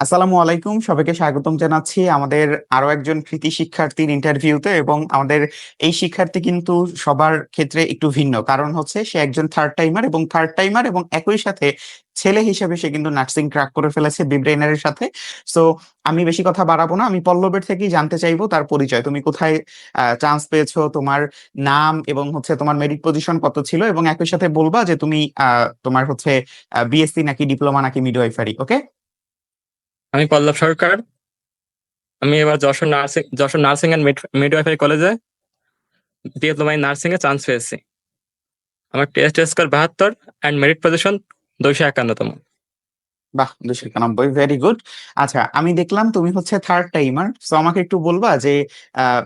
আসসালামু আলাইকুম। সবাইকে স্বাগতম জানাচ্ছি আমাদের আরও একজন কৃতি শিক্ষার্থীর ইন্টারভিউতে এবং আমাদের এই শিক্ষার্থী কিন্তু সবার ক্ষেত্রে একটু ভিন্ন। কারণ হচ্ছে সে একজন থার্ড টাইমার এবং থার্ড টাইমার এবং একই সাথে ছেলে হিসেবে সে কিন্তু নার্সিং ক্র্যাক করে ফেলেছে বিব্রেইনারের সাথে। সো আমি বেশি কথা বাড়াবো না, আমি পল্লবের থেকেই জানতে চাইব তার পরিচয়। তুমি কোথায় চান্স পেয়েছ, তোমার নাম এবং হচ্ছে তোমার মেরিট পজিশন কত ছিল এবং একই সাথে বলবা যে তুমি তোমার হচ্ছে বিএসসি নাকি ডিপ্লোমা নাকি মিডওয়াইফারি ওকে আমি পল্লব সরকার। আমি এবার Jessore nursing Jessore nursing and midwifery কলেজে ডিপ্লোমা ইন নার্সিং এ চান্স পেয়েছি। আমার টেস্ট স্কোর বাহাত্তর অ্যান্ড মেরিট পজিশন দুইশো একান্নতম। বাহ, দুশো একানব্বই ভেরি গুড আচ্ছা আমি দেখলাম তুমি হচ্ছে থার্ড টাইমার তো আমাকে একটু বলবা যে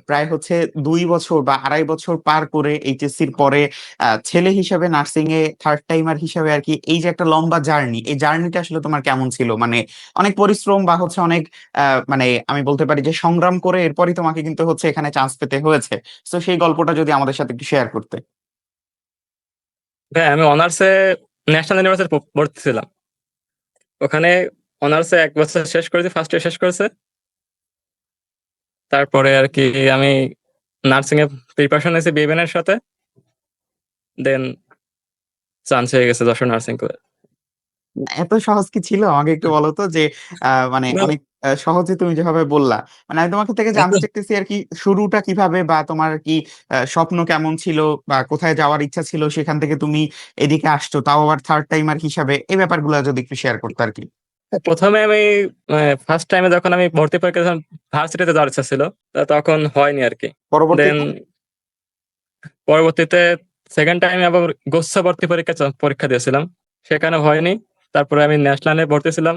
প্রায় হচ্ছে দুই বছর বা আড়াই বছর পার করে এইচএসসির পরে ছেলে হিসাবে নার্সিং এ থার্ড টাইমার হিসাবে আর কি এই যে একটা লম্বা জার্নি এই জার্নিটা আসলে তোমার কেমন ছিল? মানে অনেক পরিশ্রম বা হচ্ছে অনেক মানে আমি বলতে পারি যে সংগ্রাম করে এরপরই তোমাকে কিন্তু হচ্ছে এখানে চান্স পেতে হয়েছে। তো সেই গল্পটা যদি আমাদের সাথে একটু শেয়ার করতে। হ্যাঁ আমি অনার্সে ন্যাশনাল ইউনিভার্সিটি ভর্তি ছিলাম ওখানে অনার্সে এক বছর শেষ করেছি ফার্স্ট ইয়ার শেষ করেছে। তারপরে আর কি আমি নার্সিং এ প্রিপারেশন নিয়েছি বিবেনের সাথে। দেন চান্স হয়ে গেছে দশ নার্সিং কলেজ এত সহজ কি ছিল? আমাকে একটু বলো তো যে মানে না। অনেক সহজে তুমি যেভাবে বললা। মানে আমি তোমাকে থেকে জানতে চাইতেছি আর কি শুরুটা কীভাবে বা তোমার কি স্বপ্ন কেমন ছিল বা কোথায় যাওয়ার ইচ্ছা ছিল? সেখান থেকে তুমি এদিকে আসছো তাও আবার থার্ড টাইমার হিসাবে। এই ব্যাপারগুলো যদি একটু শেয়ার করতে আর কি। প্রথমে আমি ফার্স্ট টাইমে যখন আমি ভর্তি পরীক্ষা যখন ভার্সিটিতে যাওয়ার ইচ্ছা ছিল তা তখন হয়নি আর কি। পরবর্তী দেন পরবর্তীতে সেকেন্ড টাইমে আবার গোচ্ছা ভর্তি পরীক্ষা চ- পরীক্ষা দিয়েছিলাম। সেখানে হয়নি। তারপরে আমি ন্যাশনালে ভর্তি ছিলাম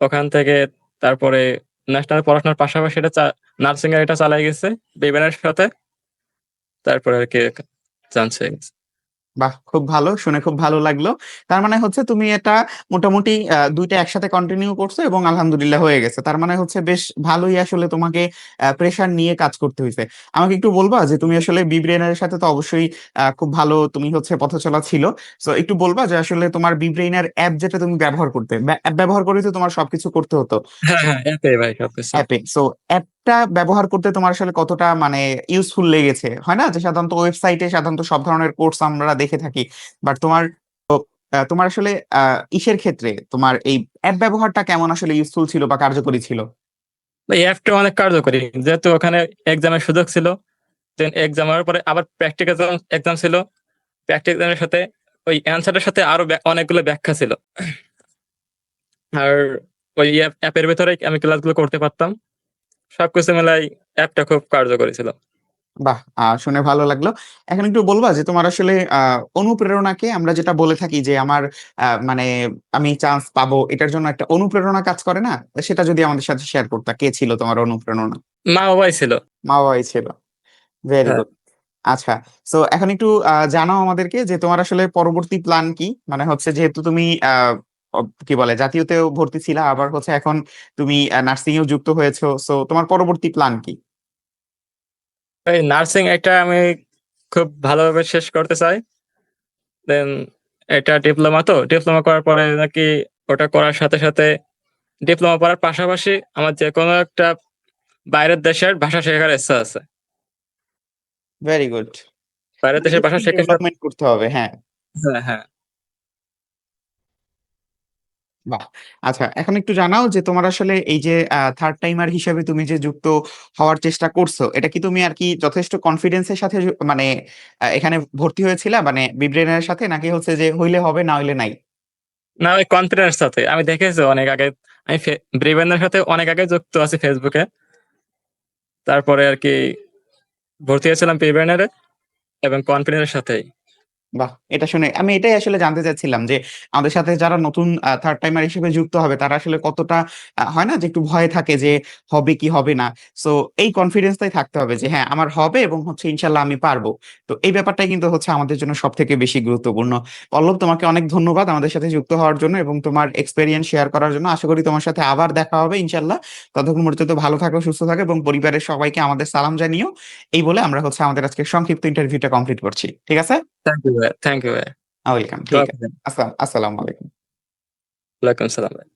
ওখান থেকে তারপরে ন্যাশনাল পড়াশোনার পাশাপাশি এটা নার্সিং এর এটা চালাই গেছে বিবেনের সাথে। তারপরে আর কি জানছে বাহ খুব ভালো শুনে খুব ভালো লাগল। তার মানে হচ্ছে তুমি এটা মোটামুটি দুইটা একসাথে কন্টিনিউ করছ এবং আলহামদুলিল্লাহ হয়ে গেছে। তার মানে হচ্ছে বেশ ভালোই আসলে তোমাকে প্রেশার নিয়ে কাজ করতে হয়েছে আমাকে একটু বলবা যে তুমি আসলে বিব্রেইনারের সাথে তো অবশ্যই আহ, খুব ভালো তুমি হচ্ছে পথ চলা ছিল। তো একটু বলবা যে আসলে তোমার বিব্রেইনার অ্যাপ যেটা তুমি ব্যবহার করতে অ্যাপ ব্যবহার করে তো তোমার সবকিছু করতে হতো। হ্যাঁ হ্যাঁ এতে ভাই সবকিছু। অ্যাপে সো অ্যাপটা ব্যবহার করতে তোমার আসলে কতটা মানে ইউজফুল লেগেছে, হয় না? যে সাধারণত ওয়েবসাইটে সাধারণত সব ধরনের কোর্স আমরা দেখে থাকি। বাট তোমার তোমার আসলে ইসের ক্ষেত্রে তোমার এই অ্যাপ ব্যবহারটা কেমন আসলে ইউজফুল ছিল বা কার্যকরী ছিল? এই অ্যাপটা অনেক কার্যকরী। যেহেতু ওখানে এক্সামের সুযোগ ছিল দেন এক্সামের পরে আবার প্র্যাকটিক্যাল এক্সাম ছিল। প্র্যাকটিক্যালের সাথে ওই অ্যান্সারের সাথে আরও অনেকগুলো ব্যাখ্যা ছিল। আর ওই অ্যাপের ভেতরে আমি ক্লাসগুলো করতে পারতাম। সবকিছু মেলায় অ্যাপটা খুব কার্যকরী ছিল। বাহ শুনে ভালো লাগল। এখন একটু বলবা যে তোমার আসলে অনুপ্রেরণাকে আমরা যেটা বলে থাকি যে আমার মানে আমি চান্স পাবো এটার জন্য একটা অনুপ্রেরণা কাজ করে না? সেটা যদি আমাদের সাথে শেয়ার করতা কে ছিল তোমার অনুপ্রেরণা? মা বাবাই ছিল। মা বাবাই ছিল। ভেরি হ্যাঁ। গুড আচ্ছা তো এখন একটু আহ, জানাও আমাদেরকে যে তোমার আসলে পরবর্তী প্ল্যান কি? মানে হচ্ছে যেহেতু তুমি কি বলে জাতীয়তেও ভর্তি ছিলা আবার হচ্ছে এখন তুমি নার্সিং এও যুক্ত হয়েছো সো তোমার পরবর্তী প্ল্যান কি? এই নার্সিং এটা আমি খুব ভালোভাবে শেষ করতে চাই। দেন এটা ডিপ্লোমা তো ডিপ্লোমা করার পরে নাকি ওটা করার সাথে সাথে ডিপ্লোমা করার পাশাপাশি আমার যে কোনো একটা বাইরের দেশের ভাষা শেখার ইচ্ছা আছে। ভেরি গুড বাইরের দেশের ভাষা শেখার করতে হবে হ্যাঁ। হ্যাঁ হ্যাঁ। বাহ! আচ্ছা এখন একটু জানাও যে তোমার আসলে এই যে থার্ড টাইমার হিসেবে তুমি যে যুক্ত হওয়ার চেষ্টা করছ এটা কি তুমি আর কি যথেষ্ট কনফিডেন্সের সাথে মানে আহ, এখানে ভর্তি হয়েছিলা? মানে বিব্রেনের সাথে? নাকি হচ্ছে যে হইলে হবে না হইলে নাই? না ওই কনফিডেন্স সাথে। আমি দেখেছি অনেক আগে আমি ব্রিভেনের সাথে অনেক আগে যুক্ত আছি ফেসবুকে তারপরে আর কি ভর্তি হয়েছিলাম প্রিভেনারে এবং কনফিডেন্সের সাথেই। বাহ, এটা শুনে আমি এটাই আসলে জানতে চাচ্ছিলাম যে আমাদের সাথে যারা নতুন থার্ড টাইমার হিসেবে যুক্ত হবে, তারা আসলে কতটা হয় না যে একটু ভয় থাকে যে হবে কি হবে না? সো এই কনফিডেন্সটাই থাকতে হবে যে হ্যাঁ আমার হবে এবং হচ্ছে ইনশাল্লাহ আমি পারব। তো এই ব্যাপারটাই কিন্তু হচ্ছে আমাদের জন্য সব থেকে বেশি গুরুত্বপূর্ণ। পল্লব, তোমাকে অনেক ধন্যবাদ আমাদের সাথে যুক্ত হওয়ার জন্য এবং তোমার এক্সপেরিয়েন্স শেয়ার করার জন্য। আশা করি তোমার সাথে আবার দেখা হবে ইনশাল্লাহ। ততক্ষণ পর্যন্ত ভালো থাকো, সুস্থ থাকো এবং পরিবারের সবাইকে আমাদের সালাম জানিও। এই বলে আমরা হচ্ছে আমাদের আজকে সংক্ষিপ্ত ইন্টারভিউটা কমপ্লিট করছি। ঠিক আছে? থ্যাংক ইউ ভাই থ্যাংক ইউ ভাই ওয়েলকাম ঠিক আছে আসসালাম আসসালামু আলাইকুম ওয়ালাইকুম সালাম ভাই